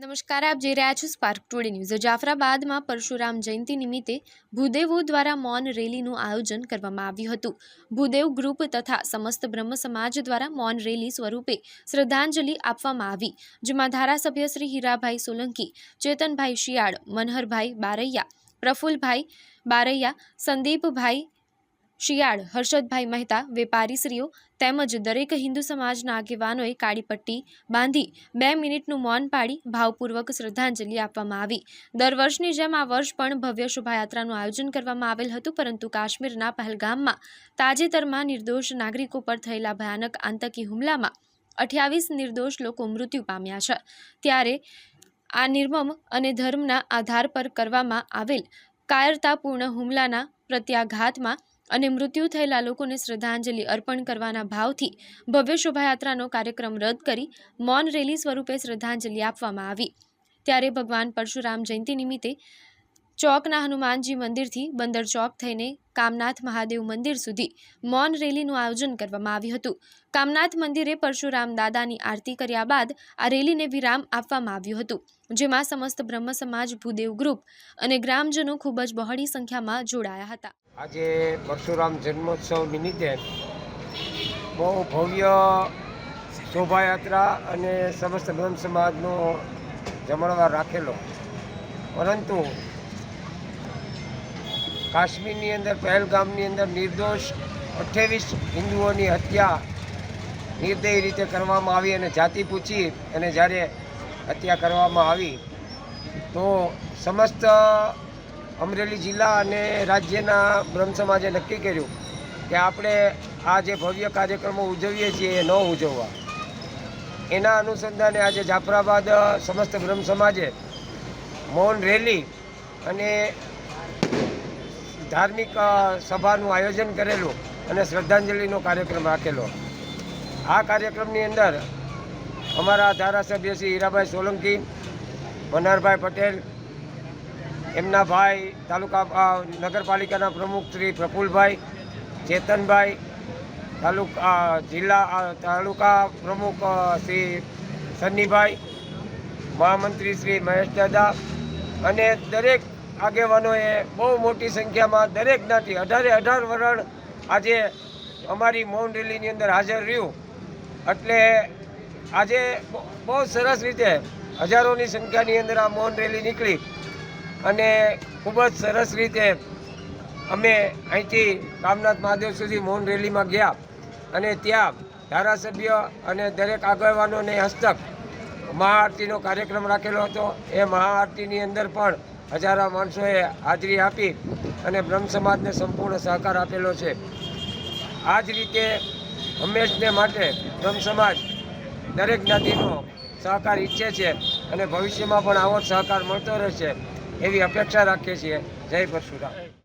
નમસ્કાર, આપ જોઈ રહ્યા છો સ્પાર્ક ટુડે ન્યૂઝ જાફરાબાદમાં પરશુરામ જયંતિ નિમિત્તે ભૂદેવો દ્વારા મૌન રેલીનું આયોજન કરવામાં આવ્યું હતું. ભૂદેવ ગ્રુપ તથા સમસ્ત બ્રહ્મ સમાજ દ્વારા મૌન રેલી સ્વરૂપે શ્રદ્ધાંજલિ આપવામાં આવી, જેમાં ધારાસભ્ય શ્રી હીરાભાઈ સોલંકી, ચેતનભાઈ શિયાળ, મનહરભાઈ બારૈયા, પ્રફુલભાઈ બારૈયા, સંદીપભાઈ શિયાળ, હર્ષદભાઈ મહેતા, વેપારીશ્રીઓ તેમજ દરેક હિન્દુ સમાજના આગેવાનોએ કાળી પટ્ટી બાંધી બે મિનિટનું મૌન પાડી ભાવપૂર્વક શ્રદ્ધાંજલિ આપવામાં આવી. દર વર્ષની જેમ આ વર્ષ પણ ભવ્ય શોભાયાત્રાનું આયોજન કરવામાં આવેલ હતું, પરંતુ કાશ્મીરના પહેલગામમાં તાજેતરમાં નિર્દોષ નાગરિકો પર થયેલા ભયાનક આતંકી હુમલામાં અઠ્યાવીસ નિર્દોષ લોકો મૃત્યુ પામ્યા છે. ત્યારે આ નિર્મમ અને ધર્મના આધાર પર કરવામાં આવેલ કાયરતાપૂર્ણ હુમલાના પ્રત્યાઘાતમાં અને મૃત્યુ થયેલા લોકોને શ્રદ્ધાંજલિ અર્પણ કરવાના ભાવથી ભવ્ય શોભાયાત્રાનો કાર્યક્રમ રદ કરી મૌન રેલી સ્વરૂપે શ્રદ્ધાંજલિ આપવામાં આવી. ત્યારે ભગવાન પરશુરામ જયંતિ નિમિત્તે ચોકના હનુમાનજી મંદિરથી બંદર ચોક થઈને કામનાથ મહાદેવ મંદિર સુધી મૌન રેલીનું આયોજન કરવામાં આવ્યું હતું. કામનાથ મંદિરે પરશુરામ દાદાની આરતી કર્યા બાદ આ રેલીને વિરામ આપવામાં આવ્યું હતું, જેમાં સમસ્ત બ્રહ્મ સમાજ, ભૂદેવ ગ્રુપ અને ગ્રામજનો ખૂબ જ બહોળી સંખ્યામાં જોડાયા હતા. આજે પરશુરામ જન્મોત્સવ નિમિત્તે બહુ ભવ્ય શોભાયાત્રા અને સમસ્ત બ્રહ્મ સમાજનો જમણવાર રાખેલો. પરંતુ કાશ્મીરની અંદર પહેલગામની અંદર નિર્દોષ અઠ્યાવીસ હિન્દુઓની હત્યા નિર્દય રીતે કરવામાં આવી અને જાતિ પૂછી અને જ્યારે હત્યા કરવામાં આવી, તો સમસ્ત અમરેલી જિલ્લા અને રાજ્યના બ્રહ્મ સમાજે નક્કી કર્યું કે આપણે આ જે ભવ્ય કાર્યક્રમો ઉજવીએ છીએ એ ન ઉજવવા. એના અનુસંધાને આજે જાફરાબાદ સમસ્ત બ્રહ્મ સમાજે મૌન રેલી અને ધાર્મિક સભાનું આયોજન કરેલું અને શ્રદ્ધાંજલિનો કાર્યક્રમ રાખેલો. આ કાર્યક્રમની અંદર અમારા ધારાસભ્ય શ્રી હીરાભાઈ સોલંકી મનહરભાઈ પટેલ, એમના ભાઈ તાલુકા નગરપાલિકાના પ્રમુખ શ્રી પ્રફુલભાઈ, ચેતનભાઈ, તાલુકા જિલ્લા તાલુકા પ્રમુખ શ્રી સન્નીભાઈ, મહામંત્રી શ્રી મહેશ દાદા અને દરેક આગેવાનોએ બહુ મોટી સંખ્યામાં દરેક જ્ઞાતિ અઢારે અઢાર વરણ આજે અમારી મૌન રેલીની અંદર હાજર રહ્યું. એટલે આજે બહુ- સરસ રીતે હજારોની સંખ્યાની અંદર આ મૌન રેલી નીકળી અને ખૂબ જ સરસ રીતે અમે અહીંથી કામનાથ મહાદેવ સુધી મૌન રેલીમાં ગયા અને ત્યાં ધારાસભ્ય અને દરેક આગેવાનોને હસ્તક, મહાઆરતીનો કાર્યક્રમ રાખેલો હતો. એ મહાઆરતીની અંદર પણ હજારો માણસોએ હાજરી આપી અને બ્રહ્મ સમાજને સંપૂર્ણ સહકાર આપેલો છે. આ જ રીતે હંમેશને માટે બ્રહ્મ સમાજ દરેક જ્ઞાતિનો સહકાર ઈચ્છે છે અને ભવિષ્યમાં પણ આવો જ સહકાર મળતો રહેશે એવી અપેક્ષા રાખીએ છીએ. જય પરશુરામ.